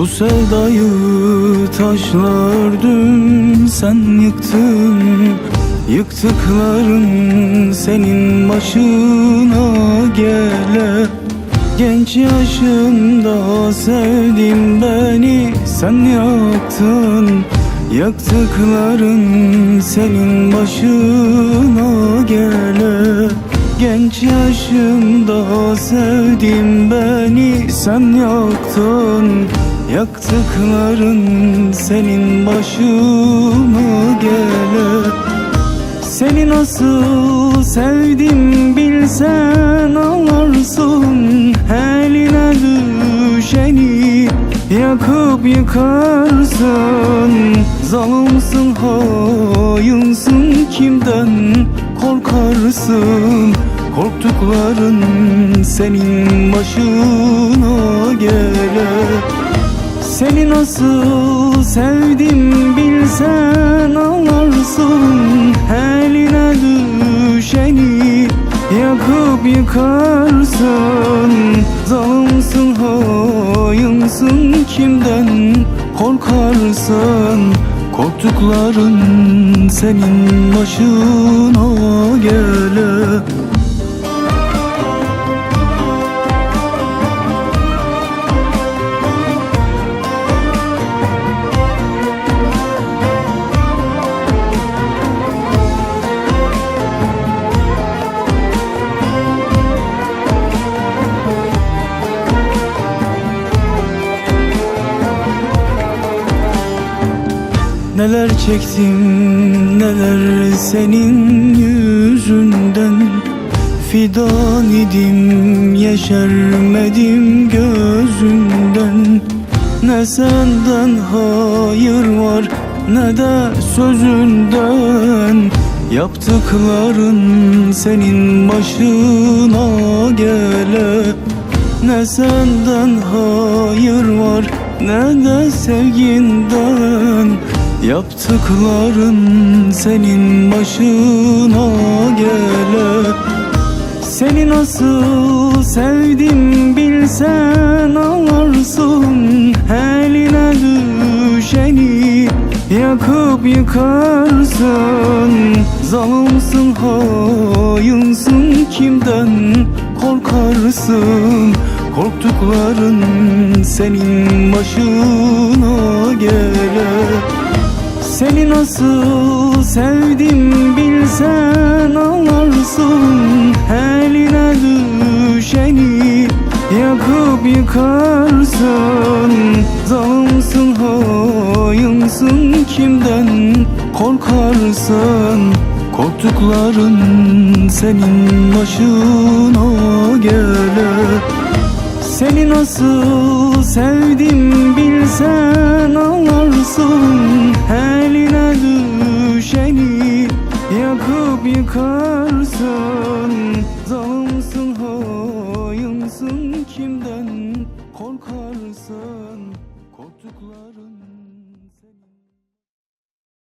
Bu sevdayı taşlardım sen yıktın. Yıktıkların senin başına gele. Genç yaşımda sevdim beni sen yaktın. Yaktıkların senin başına gele. Genç yaşımda sevdim beni sen yaktın Yaktıkların senin başına gele Seni nasıl sevdim bilsen anlarsın Eline düşeni yakıp yıkarsın. Zalimsin hainsin kimden korkarsın? Korktukların senin başına gelir seni nasıl sevdim bilsen anlarsın Eline düşeni yakıp yıkarsın. Zalimsin hainsin kimden korkarsın? Korktukların senin başına Neler çektim neler senin yüzünden? Fidan idim yeşermedim gözünden. Ne senden hayır var ne de sözünden. Yaptıkların senin başına gele. Ne senden hayır var ne de sevginden Yaptıkların senin başına gele Seni nasıl sevdim bilsen anlarsın Eline düşeni yakıp yıkarsın. Zalimsin hainsin kimden korkarsın? Korktukların senin başına gelir seni nasıl sevdim bilsen anlarsın Eline düşeni yakıp yıkarsın. Zalimsin hainsin kimden korkarsın? Korktukların senin başına gelir. Seni nasıl sevdim bilsen anlarsın Eline yıkarsın. Zalimsin hainsin kimden korkarsın? Korktukların